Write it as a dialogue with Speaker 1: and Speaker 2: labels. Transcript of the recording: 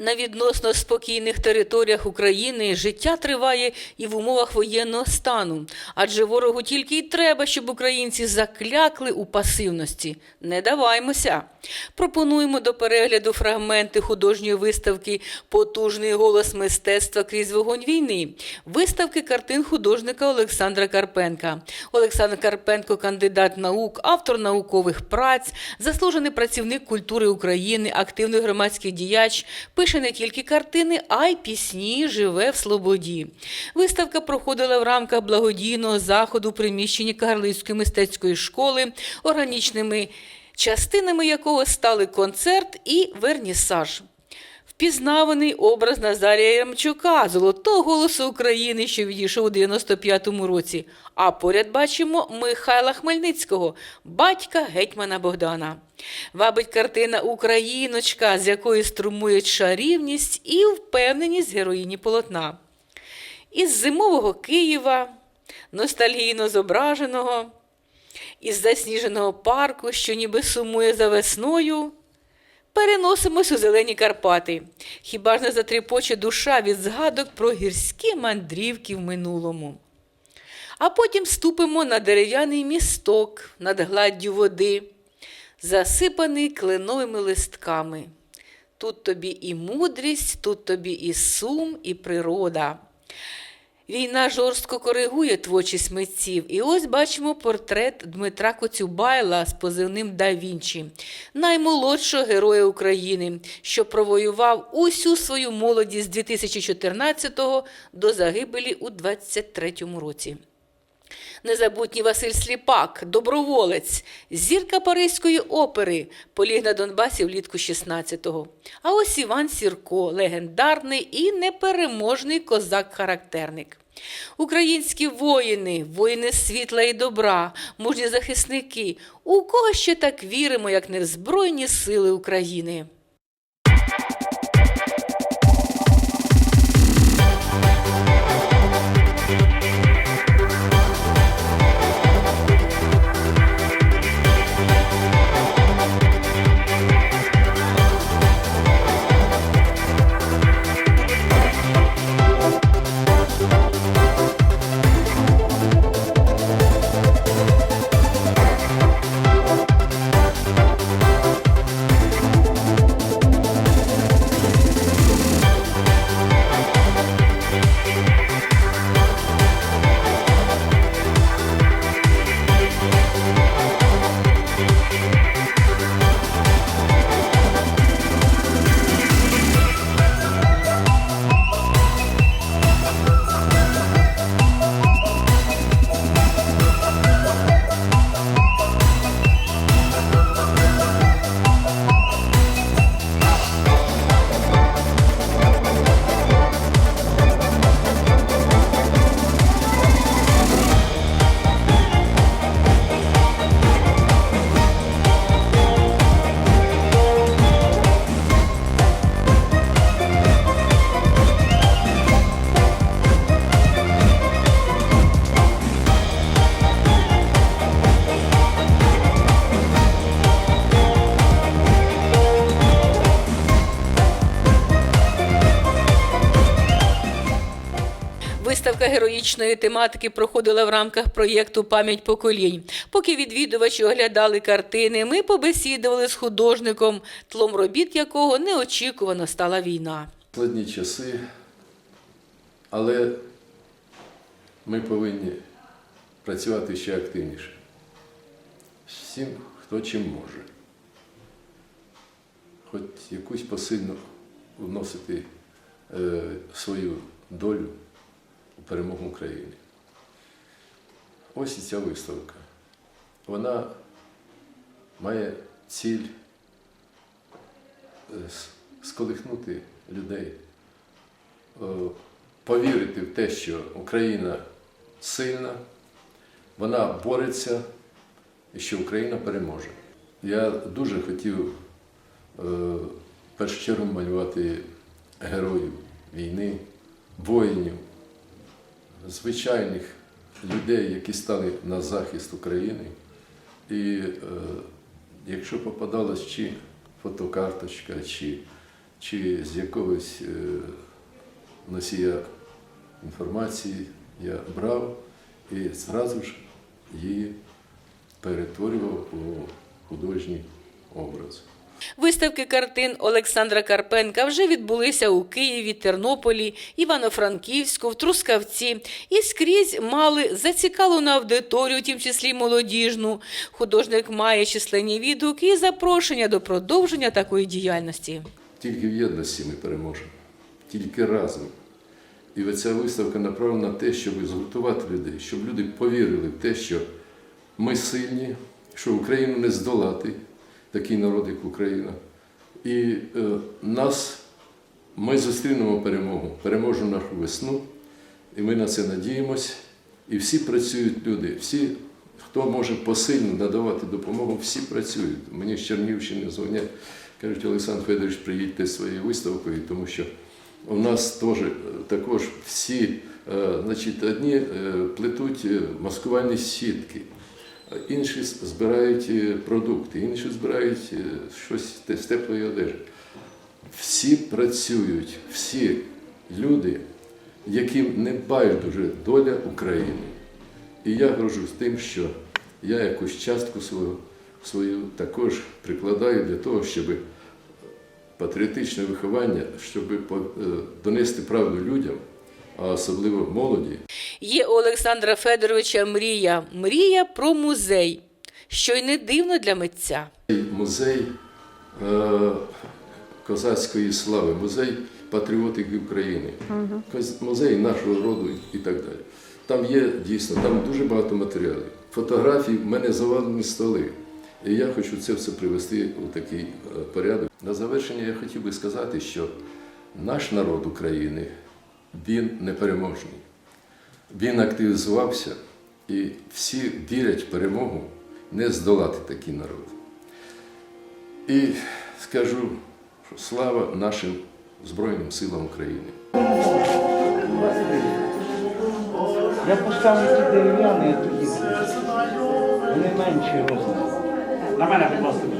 Speaker 1: На відносно спокійних територіях України життя триває і в умовах воєнного стану, адже ворогу тільки й треба, щоб українці заклякли у пасивності. Не даваймося. Пропонуємо до перегляду фрагменти художньої виставки Потужний голос мистецтва крізь вогонь війни, виставки картин художника Олександра Карпенка. Олександр Карпенко кандидат наук, автор наукових праць, заслужений працівник культури України, активний громадський діяч, пише не тільки картини, а й пісні, живе в Слободі. Виставка проходила в рамках благодійного заходу в приміщенні Карлицької мистецької школи, органічними частинами якого стали концерт і вернісаж. Впізнаваний образ Назарія Ямчука, золотого голосу України, що відійшов у 95-му році. А поряд бачимо Михайла Хмельницького, батька гетьмана Богдана. Вабить картина Україночка, з якої струмує чарівність і впевненість героїні полотна. Із зимового Києва, ностальгійно зображеного, із засніженого парку, що ніби сумує за весною. Переносимось у зелені Карпати. Хіба ж не затріпоче душа від згадок про гірські мандрівки в минулому? А потім ступимо на дерев'яний місток над гладдю води, засипаний кленовими листками. Тут тобі і мудрість, тут тобі і сум, і природа. Війна жорстко коригує творчість митців. І ось бачимо портрет Дмитра Коцюбайла з позивним Да Вінчі, наймолодшого героя України, що провоював усю свою молодість з 2014 до загибелі у 23-му році. Незабутній Василь Сліпак, доброволець, зірка Паризької опери, поліг на Донбасі влітку 16-го. А ось Іван Сірко, легендарний і непереможний козак-характерник. Українські воїни, воїни світла і добра, мужні захисники. У кого ще так віримо, як не в Збройні сили України? Виставка героїчної тематики проходила в рамках проєкту Пам'ять поколінь. Поки відвідувачі оглядали картини, ми побесідували з художником, тлом робіт якого неочікувано стала війна.
Speaker 2: Складні часи, але ми повинні працювати ще активніше. Всім, хто чим може. Хоч якусь посильну вносити е, свою долю у перемогу України. Ось і ця виставка. Вона має ціль е, сколихнути людей, е, повірити в те, що Україна сильна, вона бореться і що Україна переможе. Я дуже хотів е, першу чергу малювати героїв війни, воїнів, звичайних людей, які стали на захист України. І е, якщо попадалась чи фотокарточка, чи чи з якогось е, носія інформації я брав і зразу ж її перетворював у художній образ.
Speaker 1: Виставки картин Олександра Карпенка вже відбулися у Києві, Тернополі, Івано-Франківську, в Трускавці і скрізь мали зацікавлену аудиторію, в тім числі молодіжну. Художник має численні відгуки і запрошення до продовження такої діяльності.
Speaker 2: Тільки в єдності ми переможемо, тільки разом. І оця виставка направлена на те, щоб згуртувати людей, щоб люди повірили в те, що ми сильні, що Україну не здолати, такий народ, як Україна. І е, нас ми зустрінемо перемогу, переможемо нашу весну, і ми на це надіємось. І всі працюють люди, всі, хто може посильно надавати допомогу, всі працюють. Мені з Чернівщини дзвонять, кажуть, Олександр Федорович, приїдьте своєю виставкою, тому що у нас теж е, також всі, е, значить, одні плетуть маскувальні сітки, інші збирають е, продукти, інші збирають е, щось з теплої одежі. Всі працюють, всі люди, яким не байдуже доля України. І я горжусь тим, що я якусь частку свою, свою також прикладаю для того, щоб патріотичне виховання, щоб е, донести правду людям, а особливо молоді,
Speaker 1: Є у Олександра Федоровича мрія мрія про музей, що й не дивно для митця.
Speaker 2: музей е, козацької слави, музей патріотики України, коз- музей нашого роду і так далі. Там є дійсно, там дуже багато матеріалів. Фотографій в мене завалені столи. І я хочу це все привести у такий е, порядок. На завершення я хотів би сказати, що наш народ України, він непереможний. Він активізувався і всі вірять в перемогу не здолати такий народ. І скажу, що слава нашим Збройним силам України.
Speaker 3: Я поставлю ті дерев'яні, тоді. Вони менші розміром.
Speaker 4: На мене, будь ласка.